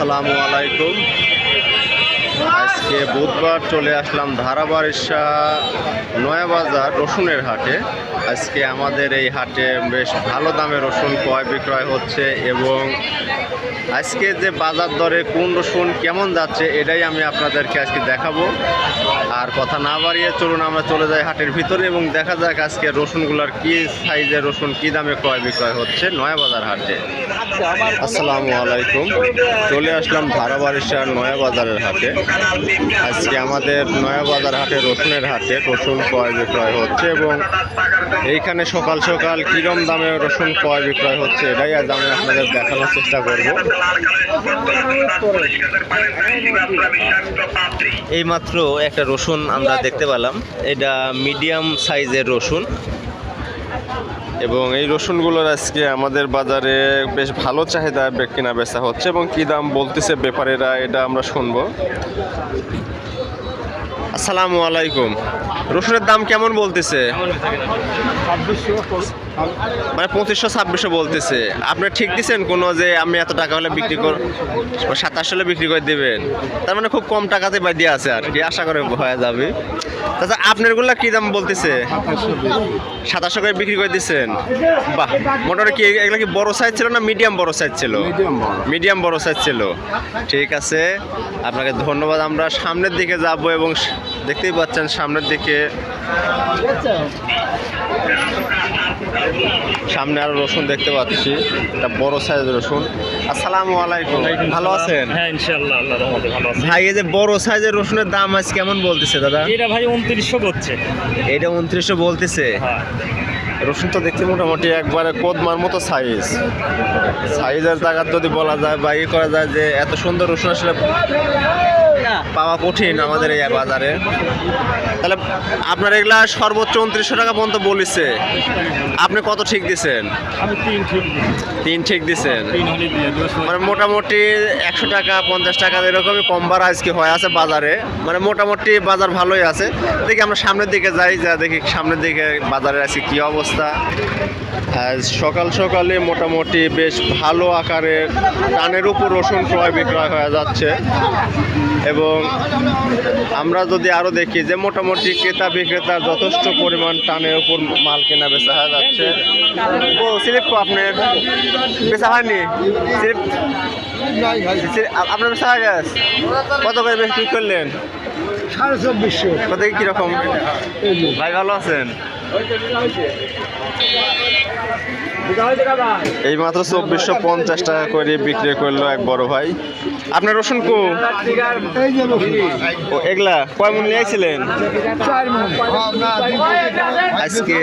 আসসালামু আলাইকুম। আজকে বুধবার চলে আসলাম ধারাবাড়িশা নয়াবাজার রসুনের হাটে। আজকে আমাদের এই হাটে বেশ ভালো দামে রসুন ক্রয় বিক্রয় হচ্ছে এবং আজকে যে বাজার দরে কোন রসুন কেমন যাচ্ছে এটাই আমি আপনাদেরকে আজকে দেখাবো। আর কথা না বাড়িয়ে চলুন আমরা চলে যাই হাটের ভিতরে এবং দেখা যাক আজকে রসুনগুলোর কি সাইজের রসুন কি দামে ক্রয় বিক্রয় হচ্ছে নয়াবাজার হাটে। আসসালামু আলাইকুম। চলে আসলাম ধারাবাড়িশার নয়াবাজারের হাটে। আজকে আমাদের নয়াবাজার হাটে রসুনের হাটে রসুন ক্রয় বিক্রয় হচ্ছে এবং এইখানে সকাল সকাল কিরম দামে রসুন ক্রয় বিক্রয় হচ্ছে এটাই আজ আমি আপনাদের দেখানোর চেষ্টা করব। এইমাত্র একটা রসুন আমরা দেখতে পেলাম। এটা মিডিয়াম সাইজের রসুন। এবং এই রসুনগুলোর আজকে আমাদের বাজারে বেশ ভালো চাহিদা কেনা বেচা হচ্ছে এবং কি দাম বলতেছে ব্যাপারীরা এটা আমরা শুনব। আসসালামু আলাইকুম। রসুনের দাম কেমন বলতেছে? মানে পঁচিশশো ছাব্বিশশো বলতেছে। আপনি ঠিক দিচ্ছেন কোনো যে আমি এত টাকা হলে বিক্রি কর সাতাশশো হলে বিক্রি করে দিবেন? তার মানে খুব কম টাকাতে বাই দিয়ে আছে আর কি আশা করে হয়ে যাবে। তাছাড়া আপনারগুলা কি দাম বলতেছে? সাতাশশো করে বিক্রি করে দিচ্ছেন বাহ মোটামুটি কি এগুলো কি বড় সাইজ ছিল না মিডিয়াম বড় সাইজ ছিল? মিডিয়াম বড়। সাইজ ছিল। ঠিক আছে আপনাকে ধন্যবাদ আমরা সামনের দিকে যাব এবং দেখতেই পাচ্ছেন সামনের দিকে। সামনে আরও রসুন দেখতে পাচ্ছি। একটা বড় সাইজের রসুন। আসসালামু আলাইকুম। ভালো আছেন? হ্যাঁ ইনশাআল্লাহ আল্লাহ রহমতে ভালো আছি ভাই এই যে বড় সাইজের রসুনের দাম আজ কেমন বলতেছে দাদা? এটা ভাই উনত্রিশশো করছে এটা উনত্রিশশো বলতেছে? হ্যাঁ। রসুন তো দেখতে মোটামুটি একবারে কোদমার মতো সাইজ সাইজের জায়গা যদি বলা যায় বা ই করা যায় যে এত সুন্দর রসুন আসলে পাওয়া কঠিন আমাদের এই বাজারে। তাহলে আপনার এগুলা সর্বোচ্চ উনত্রিশশো টাকা পর্যন্ত বলেছে। আপনি কত ঠিক দিছেন? তিন ঠিক দিছেন। মানে মোটামুটি একশো টাকা পঞ্চাশ টাকা এরকমই কম বাড়া আজকে হয়ে আছে বাজারে। মানে মোটামুটি বাজার ভালোই আছে। দেখি আমরা সামনের দিকে যাই যা দেখি সামনের দিকে বাজারের আজকে কী অবস্থা। আজ সকাল সকালে মোটামুটি বেশ ভালো আকারের টানের উপর রসুন ক্রয় বিক্রয় হয়ে যাচ্ছে। এবং আমরা যদি আরও দেখি যে মোটামুটি ক্রেতা বিক্রেতা যথেষ্ট পরিমাণ টানের উপর মাল কেনা বেচা হয়ে যাচ্ছে। ও, স্লিপ আপনার? বেচা হয়নি? আপনার বেচা হয়ে গেছে? কত করে বিক্রি করলেন? সাড়ে চব্বিশশো কত কি রকম? ভাই ভালো আছেন? এই মাত্র চব্বিশশো পঞ্চাশ টাকা করে বিক্রি করল এক বড় ভাই। আপনার রসুন কো? এগুলা কয় মূল্য নিয়েছিলেন? মন আজকে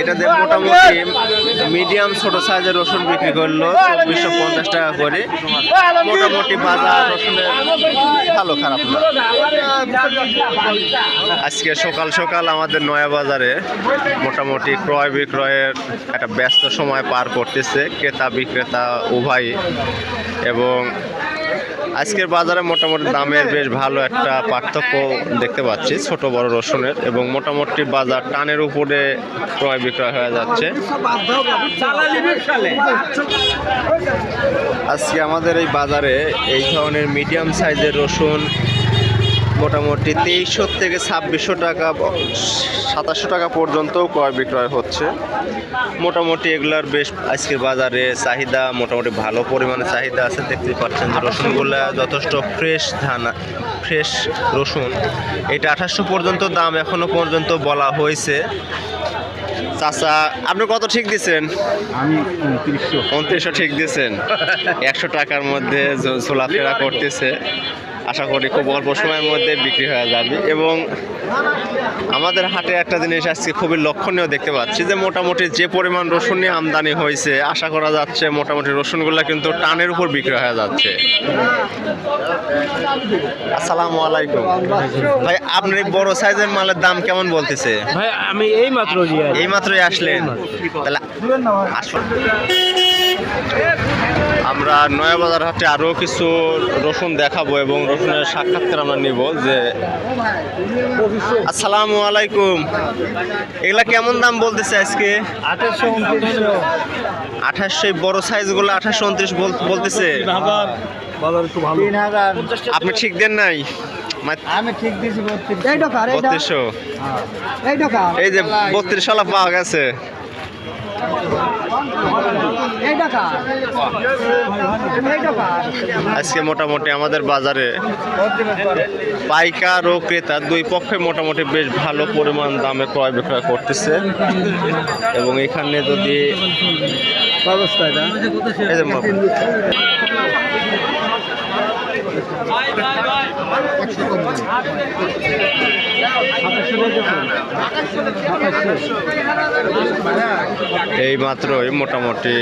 এটাতে মোটামুটি মিডিয়াম ছোট সাইজের রসুন বিক্রি করল চব্বিশশো পঞ্চাশ টাকা করে। মোটামুটি বাজার রসুনের ভালো, খারাপ না। আজকে সকাল সকাল আমাদের নয়া বাজারে মোটামুটি ক্রয় বিক্রয়ের একটা ব্যস্ত সময় পার করতেছে ক্রেতা বিক্রেতা উভয়ই এবং আজকের বাজারে মোটামুটি দামের বেশ ভালো একটা পার্থক্য দেখতে পাচ্ছি, ছোট বড় রসুনের। এবং মোটামুটি বাজার টানের উপরে ক্রয় বিক্রয় হয়ে যাচ্ছে। আজকে আমাদের এই বাজারে এই ধরনের মিডিয়াম সাইজের রসুন মোটামুটি তেইশশো থেকে ছাব্বিশশো টাকা সাতাশশো টাকা পর্যন্ত ক্রয় বিক্রয় হচ্ছে। মোটামুটি এগুলার বেশ আজকের বাজারে চাহিদা মোটামুটি ভালো পরিমাণে চাহিদা আছে। দেখতে পাচ্ছেন যে রসুনগুলা যথেষ্ট ফ্রেশ ধান ফ্রেশ রসুন। এটা আঠাশশো পর্যন্ত দাম এখনও পর্যন্ত বলা হয়েছে। চাচা আপনি কত ঠিক দিচ্ছেন আমি উনত্রিশশো। উনত্রিশশো ঠিক দিয়েছেন একশো টাকার মধ্যে চলাফেরা করতেছে। আশা করি খুব অল্প সময়ের মধ্যে বিক্রি হয়ে যাবে। এবং আমাদের হাটে একটা জিনিস আজকে খুবই লক্ষণীয় দেখতে পাচ্ছি যে মোটামুটি যে পরিমাণ রসুন নিয়ে আমদানি হয়েছে আশা করা যাচ্ছে মোটামুটি রসুনগুলো কিন্তু টানের উপর বিক্রি হয়ে যাচ্ছে। আসসালামু আলাইকুম। ভাই আপনার বড় সাইজের মালের দাম কেমন বলতেছে? ভাই আমি এই মাত্র এই মাত্রই আসলেন। তাহলে আসুন। আমরা নয়াবাজার হাটে আরও কিছু রসুন দেখাবো এবং রসুনের সাক্ষাৎকার আমরা নিব যে আসসালামু আলাইকুম। এগুলা কেমন দাম বলতেছে আজকে? আঠাশশো আঠাশশো বড় সাইজগুলো আঠাশশো উনত্রিশ বল- বলতেছে। আপনি ঠিক দেন নাই? আমি ঠিক দিয়েছি এই বত্রিশশো। এই যে বত্রিশ সালা পাওয়া গেছে এই ঢোকার এই ঢোকার আজকে মোটামুটি আমাদের বাজারে পাইকার ও ক্রেতা দুই পক্ষে মোটামুটি বেশ ভালো পরিমাণ দামে ক্রয় বিক্রয় করতেছে। এবং এখানে যদি এই মাত্রই মোটামুটি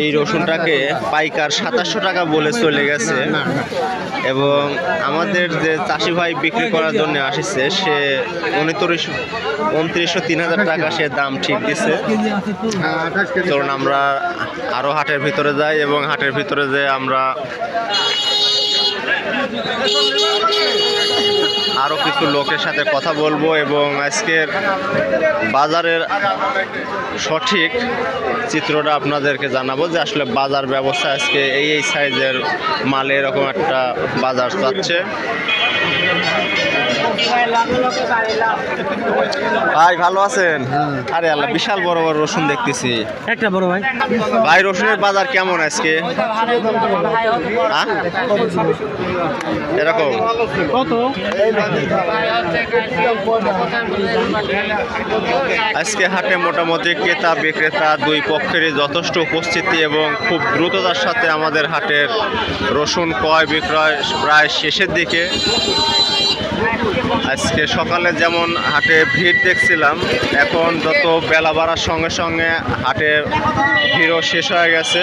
এই রসুনটাকে পাইকার সাতাশশো টাকা বলে চলে গেছে। এবং আমাদের যে চাষি ভাই বিক্রি করার জন্য আসছে, সে উনত্রিশ, উনত্রিশশো তিন হাজার টাকা সে দাম ঠিক দিছে। চলুন আমরা আরও হাটের ভিতরে যাই এবং হাটের ভিতরে যে আমরা আরও কিছু লোকের সাথে কথা বলব এবং আজকের বাজারের সঠিক চিত্রটা আপনাদেরকে জানাব যে আসলে বাজার ব্যবস্থা আজকে এই এই সাইজের মালে এরকম একটা বাজার চাচ্ছে ভাই ভালো আছেন? আরে আল্লাহ বিশাল বড় বড় রসুন দেখতেছি। একটা বড় ভাই। ভাই রসুনের বাজার কেমন আজকে? হ্যাঁ? এরকম। কত? আজকে হাটে মোটামুটি ক্রেতা বিক্রেতা দুই পক্ষেরই যথেষ্ট উপস্থিতি এবং খুব দ্রুততার সাথে আমাদের হাটের রসুন ক্রয় বিক্রয় প্রায় শেষের দিকে। আজকে সকালে যেমন হাটে ভিড় দেখছিলাম, এখন যত বেলা বাড়ার সঙ্গে সঙ্গে হাটে ভিড়ও শেষ হয়ে গেছে।